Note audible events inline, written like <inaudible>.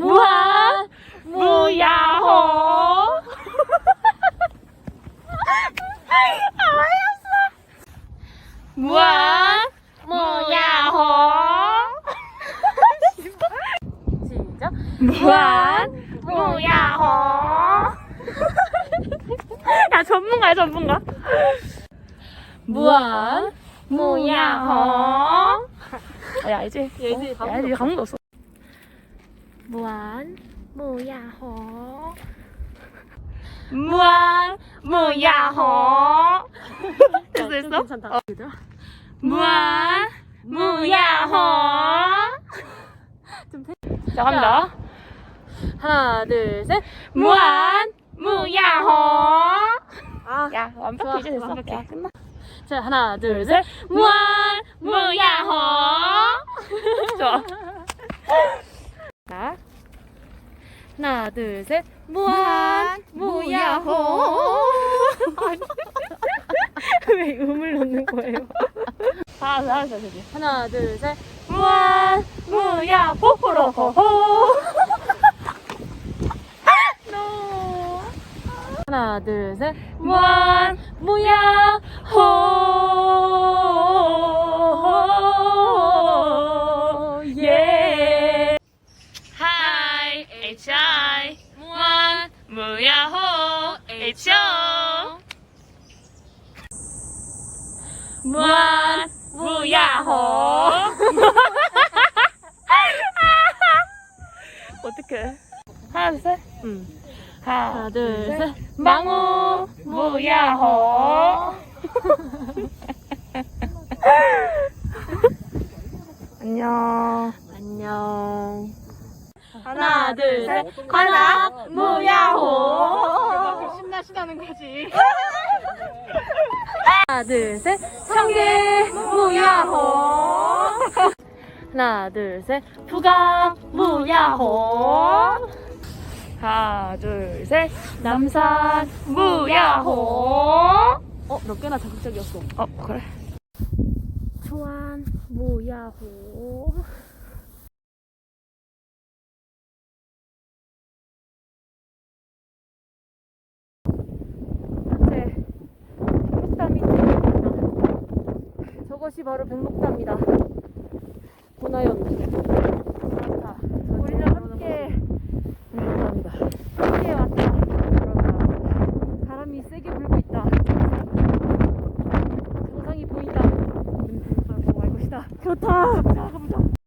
무한 무야호. 무한 무야호. 시작. 무한 무야호. 야 전문가야 전문가. 무한 무야호. 야 이제 야 이제 감도 없어 무한 무야호. 무한 무야호. <laughs> 됐어 됐어? 괜찮다. 어. 무한 무야호. 자 갑니다. 하나, 둘, 셋. 무한 무야호. 아, 야 완벽해. 이제 됐어. 완벽해. 야 끝나. 자, 하나, 둘, 셋. 무한 무야호. 좋아 자 하나, 둘, 셋. 무한 무야호 <laughs> 왜 음을 넣는 거예요? 다 잘했어 저기 하나, 둘, 셋. 무한 무야호 호로호호 <laughs> 노 하나, 둘, 셋. 무한 무 무야호 HO 무한 무야호. <laughs> 어떡해. 하나 둘셋? 응. 하나, 하나, 둘, 셋. 망호 무야호. <laughs> 안녕. 안녕. 하나 둘셋 하나 무야호 신나시다는 거지. 하나, 둘, 셋. 청계 무야호 하나, 둘, 셋. 부강 무야호 하나 둘 셋 남산 무야호 어, 몇 개나 자극적이었어. 어 그래 초안, 무야호. 네 백록담이 되겠습니다 저것이 바로 백록담이다. 고나연. 자 우리는 함께 감사합니다. 함께 왔다. 그런다 바람이 세게 불고 있다. 정상이 보인다. 것이다. 좋다. 자 가보자